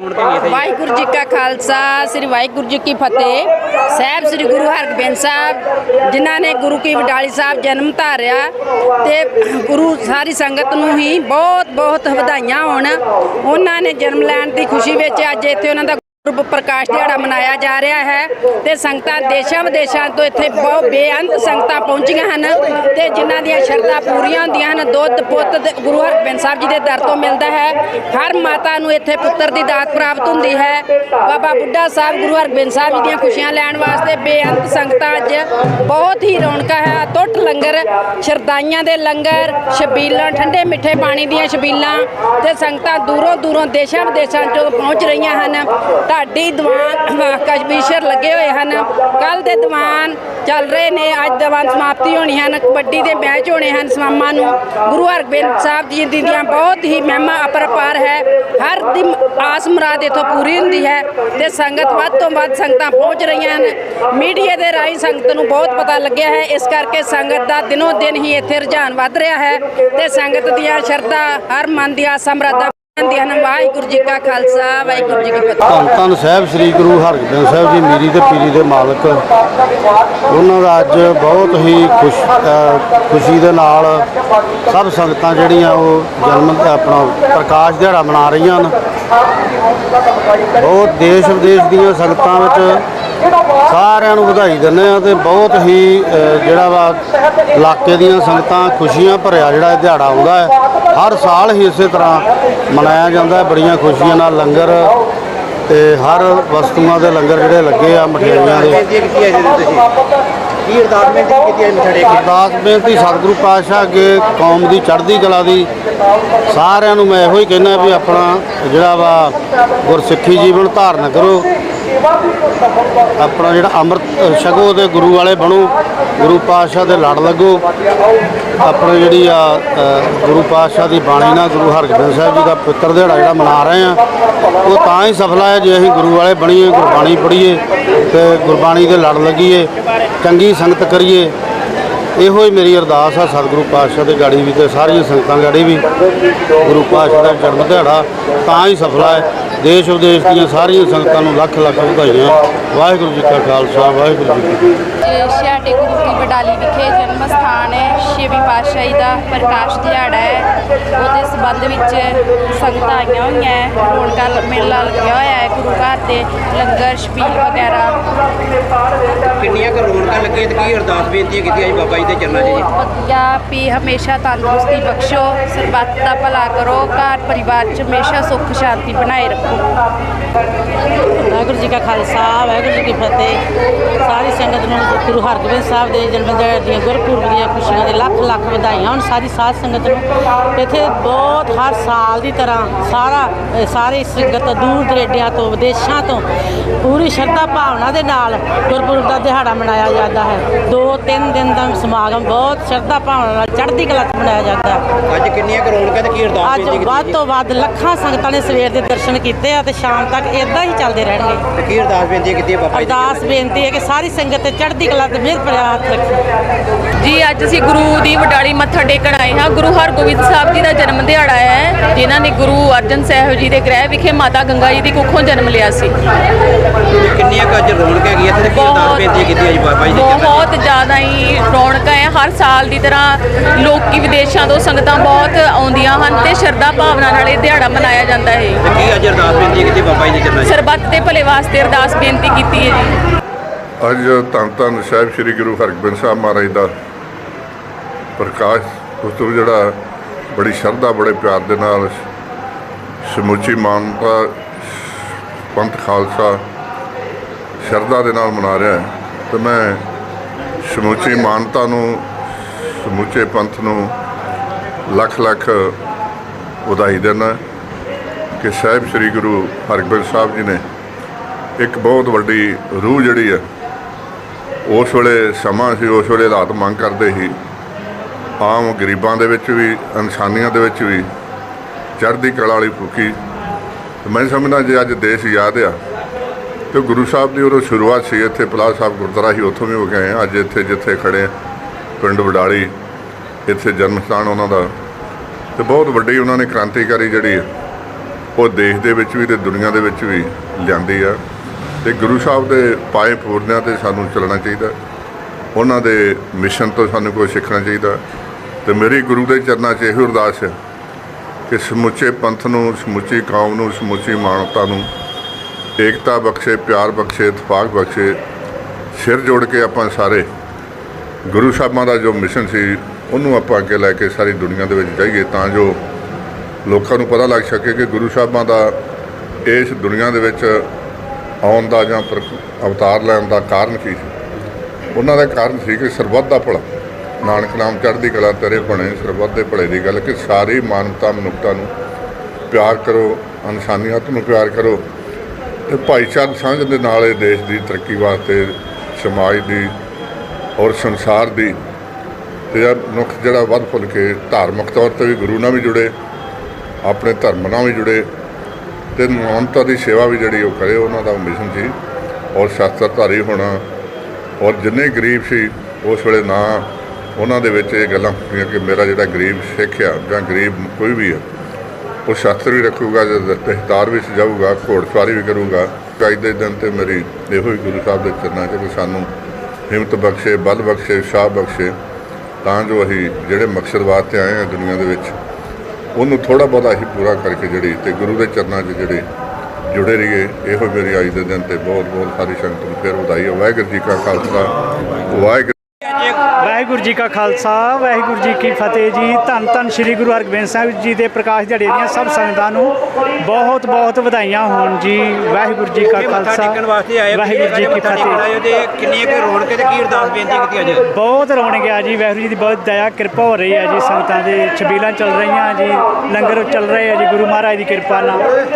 ਵਾਹਿਗੁਰੂ ਜੀ ਕਾ ਖਾਲਸਾ, ਸ੍ਰੀ ਵਾਹਿਗੁਰੂ ਜੀ ਕੀ ਫਤਿਹ। ਸਾਹਿਬ ਸ੍ਰੀ ਗੁਰੂ ਹਰਗੋਬਿੰਦ ਸਾਹਿਬ, ਜਿਨ੍ਹਾਂ ਨੇ ਗੁਰੂ ਕੀ ਵਡਾਲੀ ਸਾਹਿਬ ਜਨਮ ਧਾਰਿਆ ਤੇ ਗੁਰੂ, ਸਾਰੀ ਸੰਗਤ ਨੂੰ ਹੀ ਬਹੁਤ ਬਹੁਤ ਵਧਾਈਆਂ ਹੋਣ। ਉਹਨਾਂ ਨੇ ਜਨਮ ਲੈਣ ਦੀ ਖੁਸ਼ੀ ਵਿੱਚ ਅੱਜ ਇੱਥੇ ਉਹਨਾਂ ਦਾ ਗੁਰਬ ਪ੍ਰਕਾਸ਼ ਦਿਹਾੜਾ ਮਨਾਇਆ ਜਾ ਰਿਹਾ ਹੈ ਤੇ ਸੰਗਤਾਂ ਦੇਸ਼ਾਂ ਵਿਦੇਸ਼ਾਂ ਤੋਂ ਇੱਥੇ ਬਹੁਤ ਬੇਅੰਤ ਸੰਗਤਾਂ ਪਹੁੰਚੀਆਂ ਹਨ ਤੇ ਜਿਨ੍ਹਾਂ ਦੀਆਂ ਸ਼ਰਧਾ ਪੂਰੀਆਂ ਹੁੰਦੀਆਂ ਹਨ, ਦੁੱਧ, ਪੁੱਤ ਤੇ ਗੁਰੂ ਹਰਗੋਬਿੰਦ ਸਾਹਿਬ ਜੀ ਦੇ ਦਰ ਤੋਂ ਮਿਲਦਾ ਹੈ। ਹਰ ਮਾਤਾ ਨੂੰ ਇੱਥੇ ਪੁੱਤਰ ਦੀ ਦਾਤ ਪ੍ਰਾਪਤ ਹੁੰਦੀ ਹੈ। ਬਾਬਾ ਬੁੱਢਾ ਸਾਹਿਬ, ਗੁਰੂ ਹਰਗੋਬਿੰਦ ਸਾਹਿਬ ਜੀ ਦੀਆਂ ਖੁਸ਼ੀਆਂ ਲੈਣ ਵਾਸਤੇ ਬੇਅੰਤ ਸੰਗਤਾਂ ਅੱਜ ਬਹੁਤ ਹੀ ਰੌਣਕਾਂ ਹੈ। ਟੁੱਟ ਲੰਗਰ ਸ਼ਰਦਾਈਆਂ ਦੇ ਲੰਗਰ ਛਬੀਲਾਂ ਠੰਡੇ ਮਿੱਠੇ ਪਾਣੀ ਦੀਆਂ ਛਬੀਲਾਂ ਤੇ ਸੰਗਤਾਂ ਦੂਰੋਂ ਦੂਰੋਂ ਦੇਸ਼ਾਂ ਵਿਦੇਸ਼ਾਂ ਤੋਂ ਪਹੁੰਚ ਰਹੀਆਂ ਹਨ। ਢਾਡੀ ਦੀਵਾਨ ਕਸ਼ਮੀਸ਼ਰ ਲੱਗੇ ਹੋਏ ਹਨ। ਕੱਲ ਦੇ ਦੀਵਾਨ ਚੱਲ ਰਹੇ ਨੇ। ਅੱਜ ਦੀਵਾਨ ਸਮਾਪਤੀ ਹੋਣੀ ਹਨ ਕਬੱਡੀ ਦੇ ਮੈਚ ਹੋਣੇ ਹਨ ਸਮਾਮਾਂ ਨੂੰ। ਗੁਰੂ ਹਰਗੋਬਿੰਦ ਸਾਹਿਬ ਜੀ ਦੀਆਂ ਬਹੁਤ ਹੀ ਮਹਿਮਾ ਅਪਰਪਾਰ ਹੈ। ਹਰ ਦੀ ਆਸ ਮੁਰਾਦ ਇਥੋਂ ਪੂਰੀ ਹੁੰਦੀ ਹੈ ਤੇ ਸੰਗਤ ਵੱਧ ਤੋਂ ਵੱਧ ਸੰਗਤਾਂ ਪਹੁੰਚ ਰਹੀਆਂ ਹਨ। ਮੀਡੀਆ ਦੇ ਰਾਹੀਂ ਸੰਗਤ ਨੂੰ ਬਹੁਤ ਪਤਾ ਲੱਗਿਆ ਹੈ। ਇਸ ਕਰਕੇ ਸੰਗਤ ਦਾ ਦਿਨੋ ਦਿਨ ਹੀ ਇੱਥੇ ਰੁਝਾਨ ਵੱਧ ਰਿਹਾ ਹੈ ਤੇ ਸੰਗਤ ਦੀਆਂ ਸ਼ਰਧਾ ਹਰ ਮਨ ਦੀਆਂ ਆਸਾਂ ਮੁਰਾਦਾਂ ਹੁੰਦੀਆਂ ਵਾਹਿਗੁਰੂ ਜੀ ਕਾ ਖਾਲਸਾ ਵਾਹਿਗੁਰੂ ਜੀ ਕੀ ਫਤਿਹ। ਧੰਨ ਧੰਨ ਸਾਹਿਬ ਸ੍ਰੀ ਗੁਰੂ ਹਰਗੋਬਿੰਦ ਸਾਹਿਬ ਜੀ ਮੀਰੀ ਤੇ ਪੀਰੀ ਦੇ ਮਾਲਕ। ਉਹਨਾਂ ਦਾ ਅੱਜ ਬਹੁਤ ਹੀ ਖੁਸ਼ ਅ, ਖੁਸ਼ੀ ਦੇ ਨਾਲ ਸਭ ਸੰਗਤਾਂ ਜਿਹੜੀਆਂ ਉਹ ਜਨਮ ਆਪਣਾ ਪ੍ਰਕਾਸ਼ ਦਿਹਾੜਾ ਮਨਾ ਰਹੀਆਂ ਹਨ। ਬਹੁਤ ਦੇਸ਼ ਵਿਦੇਸ਼ ਦੀਆਂ ਸੰਗਤਾਂ ਵਿੱਚ ਸਾਰਿਆਂ ਨੂੰ ਵਧਾਈ ਦਿੰਦੇ ਆ ਤੇ ਬਹੁਤ ਹੀ ਅ, ਜਿਹੜਾ ਵਾ ਇਲਾਕੇ ਦੀਆਂ ਸੰਗਤਾਂ ਖੁਸ਼ੀਆਂ ਭਰਿਆ ਜਿਹੜਾ ਇਹ ਦਿਹਾੜਾ ਆਉਂਦਾ ਹੈ। ਹਰ ਸਾਲ ਹੀ ਇਸੇ ਤਰ੍ਹਾਂ ਮਨਾਇਆ ਜਾਂਦਾ ਹੈ। ਬੜੀਆਂ ਖੁਸ਼ੀਆਂ ਨਾਲ ਲੰਗਰ ਤੇ ਹਰ ਵਸਤੂਆਂ ਦੇ ਲੰਗਰ ਜਿਹੜੇ ਲੱਗੇ ਆ ਮਠਿਆਈਆਂ ਦੇ। ਕੀ ਅਰਦਾਸ ਬੇਨਤੀ ਕੀਤੀ ਹੈ ਮਠੜੇ ਕੀ? ਅਰਦਾਸ ਬੇਨਤੀ ਸਤਿਗੁਰੂ ਪਾਤਸ਼ਾਹ ਅੱਗੇ ਕੌਮ ਦੀ ਚੜ੍ਹਦੀ ਕਲਾ ਦੀ। ਸਾਰਿਆਂ ਨੂੰ ਮੈਂ ਇਹੋ ਹੀ ਕਹਿਣਾ ਵੀ ਆਪਣਾ ਜਿਹੜਾ ਵਾ ਗੁਰਸਿੱਖੀ ਜੀਵਨ ਧਾਰਨ ਕਰੋ। ਆਪਣਾ ਜਿਹੜਾ ਅੰਮ੍ਰਿਤ ਛਕੋ ਤੇ ਗੁਰੂ ਵਾਲੇ ਬਣੋ, ਗੁਰੂ ਪਾਤਸ਼ਾਹ ਦੇ ਲੜ ਲੱਗੋ। ਆਪਣਾ ਜਿਹੜੀ ਆ ਗੁਰੂ ਪਾਤਸ਼ਾਹ ਦੀ ਬਾਣੀ ਨਾਲ ਗੁਰੂ ਹਰਗੋਬਿੰਦ ਸਾਹਿਬ ਜੀ ਦਾ ਪਿੱਤਰ ਦਿਹਾੜਾ ਜਿਹੜਾ ਮਨਾ ਰਹੇ ਆ, ਉਹ ਤਾਂ ਹੀ ਸਫਲਾ ਹੈ ਜੇ ਅਸੀਂ ਗੁਰੂ ਵਾਲੇ ਬਣੀਏ, ਗੁਰਬਾਣੀ ਪੜ੍ਹੀਏ ਤੇ ਗੁਰਬਾਣੀ ਦੇ ਲੜ ਲੱਗੀਏ, ਚੰਗੀ ਸੰਗਤ ਕਰੀਏ। ਇਹੋ ਹੀ ਮੇਰੀ ਅਰਦਾਸ ਆ ਸਤਿਗੁਰੂ ਪਾਤਸ਼ਾਹ ਦੇ ਗਾੜੀ ਵੀ ਤੇ ਸਾਰੀਆਂ ਸੰਗਤਾਂ ਗਾੜੀ ਵੀ। ਗੁਰੂ ਪਾਤਸ਼ਾਹ ਦਾ ਜਨਮ ਦਿਹਾੜਾ ਤਾਂ ਹੀ ਸਫਲਾ ਹੈ। ਦੇਸ਼ ਵਿਦੇਸ਼ ਦੀਆਂ ਸਾਰੀਆਂ ਸੰਗਤਾਂ ਨੂੰ ਲੱਖ ਲੱਖ ਵਧਾਈਆਂ। ਵਾਹਿਗੁਰੂ ਜੀ ਕਾ ਖਾਲਸਾ, ਵਾਹਿਗੁਰੂ ਜੀ ਕੀ ਸਾਡੇ ਗੁਰੂ ਕੀ ਬਡਾਲੀ ਵਿਖੇ ਜਨਮ ਸਥਾਨ ਹੈ। ਛੇਵੀਂ ਪਾਤਸ਼ਾਹੀ ਦਾ ਪ੍ਰਕਾਸ਼ ਦਿਹਾੜਾ ਹੈ। ਉਹਦੇ ਸੰਬੰਧ ਵਿੱਚ ਸੰਗਤਾਂ ਆਈਆਂ ਹੋਈਆਂ ਹੈ। ਰੌਣਕਾਂ ਮੇਲਾ ਲੱਗਿਆ ਹੋਇਆ ਹੈ। ਗੁਰੂ ਘਰ ਤੇ ਲੰਗਰ ਛਬੀਲ ਵਗੈਰਾ। ਕਿੰਨੀਆਂ ਕੁ ਰੌਣਕਾਂ ਲੱਗੀਆਂ ਤੇ ਕੀ ਅਰਦਾਸ ਬੇਨਤੀ ਕੀਤੀ ਹੈ ਜੀ ਬਾਬਾ ਜੀ ਦੇ ਚਰਨਾਂ 'ਚ ਜੀ? ਵਧੀਆ ਵੀ ਹਮੇਸ਼ਾ ਤੰਦਰੁਸਤੀ ਬਖਸ਼ੋ ਸਰਬੱਤ ਦਾ ਭਲਾ ਕਰੋ ਘਰ ਪਰਿਵਾਰ 'ਚ ਹਮੇਸ਼ਾ ਸੁੱਖ ਸ਼ਾਂਤੀ ਬਣਾਏ ਰੱਖੋ। ਵਾਹਿਗੁਰੂ ਜੀ ਕਾ ਖਾਲਸਾ ਵਾਹਿਗੁਰੂ ਜੀ ਕੀ ਫਤਿਹ। ਸੰਗਤ ਨੂੰ ਗੁਰੂ ਹਰਗੋਬਿੰਦ ਸਾਹਿਬ ਦੇ ਜਨਮ ਦਿਹਾੜੇ ਦੀਆਂ ਗੁਰਪੁਰਬ ਦੀਆਂ ਖੁਸ਼ੀਆਂ ਦੇ ਲੱਖ ਲੱਖ ਵਧਾਈਆਂ। ਹੋਣ ਸਾਰੀ ਸਾਧ ਸੰਗਤ ਨੂੰ ਇੱਥੇ ਬਹੁਤ ਹਰ ਸਾਲ ਦੀ ਤਰ੍ਹਾਂ ਸਾਰਾ ਸਾਰੀ ਸੰਗਤ ਦੂਰ ਦਰੇਡਿਆਂ ਤੋਂ ਵਿਦੇਸ਼ਾਂ ਤੋਂ ਪੂਰੀ ਸ਼ਰਧਾ ਭਾਵਨਾ ਦੇ ਨਾਲ ਗੁਰਪੁਰਬ ਦਾ ਦਿਹਾੜਾ ਮਨਾਇਆ ਜਾਂਦਾ ਹੈ। ਦੋ ਤਿੰਨ ਦਿਨ ਦਾ ਸਮਾਗਮ ਬਹੁਤ ਸ਼ਰਧਾ ਭਾਵਨਾ ਨਾਲ ਚੜ੍ਹਦੀ ਕਲਾ 'ਚ ਮਨਾਇਆ ਜਾਂਦਾ ਹੈ। ਅੱਜ ਕਿੰਨੀਆਂ ਕੁ ਰੌਣਕਾਂ ਤੇ ਕੀ ਅਰਦਾਸ ਅੱਜ ਵੱਧ ਤੋਂ ਵੱਧ ਲੱਖਾਂ ਸੰਗਤਾਂ ਨੇ ਸਵੇਰ ਦੇ ਦਰਸ਼ਨ ਕੀਤੇ ਆ ਤੇ ਸ਼ਾਮ ਤੱਕ ਇਦਾਂ ਹੀ ਚੱਲਦੇ ਰਹਿਣਗੇ। ਕੀ ਅਰਦਾਸ ਬੇਨਤੀ ਕੀਤੀ ਹੈ ਬਾਬਾ ਜੀ ਅਰਦਾਸ ਬੇਨਤੀ ਹੈ ਕਿ ਸਾਰੀ ਸੰਗਤ ਤੇ ਚੜ੍ਹਦੀ ਕਲਾ ਤੇ ਮਿਹਰ ਭਰਿਆ ਹੱਥ ਰੱਖੇ। ਜੀ ਅੱਜ ਅਸੀਂ ਗੁਰੂ ਦੀ ਵਡਾਲੀ ਮੱਥਾ ਟੇਕਣ ਆਏ ਹਾਂ। ਗੁਰੂ ਹਰਗੋਬਿੰਦ ਸਾਹਿਬ ਜੀ ਦਾ ਜਨਮ ਦਿਹਾੜਾ ਹੈ ਜਿਨ੍ਹਾਂ ਨੇ ਗੁਰੂ ਅਰਜਨ ਸਾਹਿਬ ਜੀ ਦੇ ਗ੍ਰਹਿ ਵਿਖੇ ਮਾਤਾ ਗੰਗਾ ਜੀ ਦੀ ਕੁੱਖੋਂ ਜਨਮ ਲਿਆ ਸੀ। ਕਿੰਨੀਆਂ ਕੁ ਅੱਜ ਰੌਣਕਾਂ ਹੈਗੀਆਂ ਤੇ ਕੀ ਅਰਦਾਸ ਬੇਨਤੀ ਕੀਤੀ ਹੈ ਜੀ ਬਾਬਾ ਜੀ ਬਹੁਤ ਜ਼ਿਆਦਾ ਹੀ ਰੌਣਕਾਂ ਹੈ। ਹਰ ਸਾਲ ਦੀ ਤਰ੍ਹਾਂ ਲੋਕੀ ਵਿਦੇਸ਼ਾਂ ਤੋਂ ਸੰਗਤਾਂ ਬਹੁਤ ਆਉਂਦੀਆਂ ਹਨ ਤੇ ਸ਼ਰਧਾ ਭਾਵਨਾ ਨਾਲ ਇਹ ਦਿਹਾੜਾ ਮਨਾਇਆ ਜਾਂਦਾ ਹੈ। ਕੀ ਅੱਜ ਅਰਦਾਸ ਬੇਨਤੀ ਕੀਤੀ ਬਾਬਾ ਜੀ ਦੇ ਚਰਨਾਂ ਸਰਬੱਤ ਦੇ ਭਲੇ ਵਾਸਤੇ ਅਰਦਾਸ ਬੇਨਤੀ ਕੀਤੀ ਹੈ ਜੀ। ਅੱਜ ਧੰਨ ਧੰਨ ਸਾਹਿਬ ਸ੍ਰੀ ਗੁਰੂ ਹਰਗੋਬਿੰਦ ਸਾਹਿਬ ਮਹਾਰਾਜ ਦਾ ਪ੍ਰਕਾਸ਼ ਉਤਸਵ ਜਿਹੜਾ ਬੜੀ ਸ਼ਰਧਾ, ਬੜੇ ਪਿਆਰ ਦੇ ਨਾਲ ਸਮੁੱਚੀ ਮਾਨਤਾ, ਪੰਥ ਖਾਲਸਾ ਸ਼ਰਧਾ ਦੇ ਨਾਲ ਮਨਾ ਰਿਹਾ ਹੈ। ਤੇ ਮੈਂ ਸਮੁੱਚੀ ਮਾਨਤਾ ਨੂੰ, ਸਮੁੱਚੇ ਪੰਥ ਨੂੰ ਲੱਖ ਲੱਖ ਵਧਾਈ ਦਿੰਦਾ ਕਿ ਸਾਹਿਬ ਸ੍ਰੀ ਗੁਰੂ ਹਰਗੋਬਿੰਦ ਸਾਹਿਬ ਜੀ ਨੇ ਇੱਕ ਬਹੁਤ ਵੱਡੀ ਰੂਹ ਜਿਹੜੀ ਹੈ ਉਸ ਵੇਲੇ ਸਮਾਂ ਸੀ ਉਸ ਵੇਲੇ ਹਾਲਾਤ ਮੰਗ ਕਰਦੇ ਸੀ। ਆਮ ਗਰੀਬਾਂ ਦੇ ਵਿੱਚ ਵੀ ਇਨਸਾਨੀਆਂ ਦੇ ਵਿੱਚ ਵੀ ਚੜ੍ਹਦੀ ਕਲਾ ਵਾਲੀ ਫੁਕੀ ਮੈਂ ਸਮਝਦਾ ਜੇ ਅੱਜ ਦੇਸ਼ ਯਾਦ ਆ ਤੇ ਗੁਰੂ ਸਾਹਿਬ ਦੀ ਉਦੋਂ ਸ਼ੁਰੂਆਤ ਸੀ ਇੱਥੇ ਪਲਾਹ ਸਾਹਿਬ ਗੁਰਦੁਆਰਾ ਸੀ ਉੱਥੋਂ ਵੀ ਹੋ ਗਏ ਅੱਜ ਇੱਥੇ ਜਿੱਥੇ ਖੜੇ ਹਾਂ, ਪਿੰਡ ਵਡਾਲੀ ਇੱਥੇ ਜਨਮ ਸਥਾਨ ਉਹਨਾਂ ਦਾ। ਤੇ ਬਹੁਤ ਵੱਡੀ ਉਹਨਾਂ ਨੇ ਕ੍ਰਾਂਤੀਕਾਰੀ ਜਿਹੜੀ ਉਹ ਦੇਸ਼ ਦੇ ਵਿੱਚ ਵੀ ਤੇ ਦੁਨੀਆ ਦੇ ਵਿੱਚ ਵੀ ਲਿਆਂਦੀ ਆ। ਤੇ ਗੁਰੂ ਸਾਹਿਬ ਦੇ ਪਾਏ ਪੂਰਨਿਆਂ ਤੇ ਸਾਨੂੰ ਚੱਲਣਾ ਚਾਹੀਦਾ। ਉਹਨਾਂ ਦੇ ਮਿਸ਼ਨ ਤੋਂ ਸਾਨੂੰ ਕੁਝ ਸਿੱਖਣਾ ਚਾਹੀਦਾ। ਤੇ ਮੇਰੀ ਗੁਰੂ ਦੇ ਚਰਨਾਂ 'ਚ ਇਹੋ ਅਰਦਾਸ ਹੈ ਕਿ ਸਮੁੱਚੇ ਪੰਥ ਨੂੰ, ਸਮੁੱਚੀ ਕੌਮ ਨੂੰ, ਸਮੁੱਚੀ ਮਾਨਵਤਾ ਨੂੰ ਏਕਤਾ ਬਖਸ਼ੇ, ਪਿਆਰ ਬਖਸ਼ੇ, ਇਤਫਾਕ ਬਖਸ਼ੇ, ਸਿਰ ਜੋੜ ਕੇ ਆਪਾਂ ਸਾਰੇ ਗੁਰੂ ਸਾਹਿਬਾਂ ਦਾ ਜੋ ਮਿਸ਼ਨ ਸੀ, ਉਹਨੂੰ ਆਪਾਂ ਅੱਗੇ ਲੈ ਕੇ ਸਾਰੀ ਦੁਨੀਆ ਦੇ ਵਿੱਚ ਜਾਈਏ ਤਾਂ ਜੋ ਲੋਕਾਂ ਨੂੰ ਪਤਾ ਲੱਗ ਸਕੇ ਕਿ ਗੁਰੂ ਸਾਹਿਬਾਂ ਦਾ ਇਸ ਦੁਨੀਆ ਦੇ ਵਿੱਚ ਆਉਣ ਦਾ ਜਾਂ ਪ੍ਰ- ਅਵਤਾਰ ਲੈਣ ਦਾ ਕਾਰਨ ਕੀ ਸੀ? ਉਹਨਾਂ ਦਾ ਕਾਰਨ ਸੀ ਕਿ ਸਰਬੱਤ ਦਾ ਭਲਾ। ਨਾਨਕ ਨਾਮ ਚੜ੍ਹਦੀ ਕਲਾ ਤੇਰੇ ਬਣੇ ਸਰਬੱਤ ਦੇ ਭਲੇ ਦੀ ਗੱਲ ਕਿ ਸਾਰੀ ਮਾਨਵਤਾ ਮਨੁੱਖਤਾ ਨੂੰ ਪਿਆਰ ਕਰੋ ਇਨਸਾਨੀਅਤ ਨੂੰ ਪਿਆਰ ਕਰੋ ਤੇ ਭਾਈਚਾਰਕ ਸਾਂਝ ਦੇ ਨਾਲ ਇਹ ਦੇਸ਼ ਦੀ ਤਰੱਕੀ ਵਾਸਤੇ, ਸਮਾਜ ਦੀ ਔਰ ਸੰਸਾਰ ਦੀ ਤੇ ਮਨੁੱਖ ਜਿਹੜਾ ਵੱਧ ਫੁੱਲ ਕੇ ਧਾਰਮਿਕ ਤੌਰ ਤੇ ਵੀ ਗੁਰੂ ਨਾਲ ਵੀ ਜੁੜੇ, ਆਪਣੇ ਧਰਮ ਨਾਲ ਵੀ ਜੁੜੇ ਤੇ ਮਾਨਵਤਾ ਦੀ ਸੇਵਾ ਵੀ ਜਿਹੜੀ ਉਹ ਕਰੇ, ਉਹਨਾਂ ਦਾ ਮਿਸ਼ਨ ਸੀ। ਔਰ ਸ਼ਾਸਤਰਧਾਰੀ ਹੋਣਾ, ਔਰ ਜਿੰਨੇ ਗਰੀਬ ਸੀ, ਉਸ ਵੇਲੇ ਨਾ ਉਹਨਾਂ ਦੇ ਵਿੱਚ ਇਹ ਗੱਲਾਂ ਹੁੰਦੀਆਂ ਕਿ ਮੇਰਾ ਜਿਹੜਾ ਗਰੀਬ ਸਿੱਖ ਆ ਜਾਂ ਗਰੀਬ ਕੋਈ ਵੀ ਆ, ਉਹ ਸ਼ਾਸਤਰ ਵੀ ਰੱਖੂਗਾ ਦਸਤਾਰ ਵੀ ਸਜਾਊਗਾ, ਘੋੜਸਵਾਰੀ ਵੀ ਕਰੂਗਾ। ਅੱਜ ਦੇ ਦਿਨ ਤੇ ਮੇਰੀ ਇਹੋ ਹੀ ਗੁਰੂ ਸਾਹਿਬ ਦੇ ਚਰਨਾਂ 'ਚ ਕਿ ਸਾਨੂੰ ਹਿੰਮਤ ਬਖਸ਼ੇ, ਬਲ ਬਖਸ਼ੇ, ਸ਼ਾਹ ਬਖਸ਼ੇ, ਤਾਂ ਜੋ ਅਸੀਂ ਜਿਹੜੇ ਮਕਸਦ ਵਾਸਤੇ ਆਏ ਹਾਂ ਦੁਨੀਆ ਦੇ ਵਿੱਚ ਉਹਨੂੰ ਥੋੜਾ ਬਹੁਤਾ ਹੀ ਪੂਰਾ ਕਰਕੇ ਜਿਹੜੀ ਤੇ ਗੁਰੂ ਦੇ ਚਰਨਾਂ 'ਚ ਜਿਹੜੇ ਜੁੜੇ ਰਹੀਏ, ਇਹੋ ਮੇਰੀ ਅੱਜ ਦੇ ਦਿਨ ਤੇ ਬਹੁਤ ਬਹੁਤ ਸਾਰੀ ਸੰਗਤ ਨੂੰ ਫਿਰ ਵਧਾਈ ਹੋ ਵਾਹਿਗੁਰੂ ਜੀ ਕਾ ਖਾਲਸਾ, ਵਾਹਿਗੁਰੂ ਵਾਹਿਗੁਰੂ ਜੀ ਕਾ ਖਾਲਸਾ ਵਾਹਿਗੁਰੂ ਜੀ ਕੀ ਫਤਿਹ ਜੀ। ਧੰਨ ਧੰਨ ਸ੍ਰੀ ਗੁਰੂ ਹਰਗੋਬਿੰਦ ਸਾਹਿਬ ਜੀ ਦੇ ਪ੍ਰਕਾਸ਼ ਦਿਹਾੜੇ ਦੀਆਂ ਸਭ ਸੰਗਤਾਂ ਨੂੰ ਬਹੁਤ ਬਹੁਤ ਵਧਾਈਆਂ ਹੋਣ ਜੀ। ਵਾਹਿਗੁਰੂ ਜੀ ਕਾ ਖਾਲਸਾ ਵਾਹਿਗੁਰੂ ਜੀ ਕੀ ਫਤਿਹ। ਕਿੰਨੀਆਂ ਕੁ ਰੌਣਕ ਤੇ ਕੀ ਅਰਦਾਸ ਬੇਨਤੀ ਕੀਤੀ ਅੱਜ? ਬਹੁਤ ਰੌਣਕ ਆ ਜੀ ਵਾਹਿਗੁਰੂ ਜੀ ਦੀ ਬਹੁਤ ਦਇਆ ਕਿਰਪਾ ਹੋ ਰਹੀ ਹੈ ਜੀ। ਸੰਗਤਾਂ ਦੇ ਛਬੀਲਾਂ ਚੱਲ ਰਹੀਆਂ ਜੀ ਲੰਗਰ ਚੱਲ ਰਹੇ ਆ ਜੀ ਗੁਰੂ ਮਹਾਰਾਜ ਦੀ ਕਿਰਪਾ ਨਾਲ।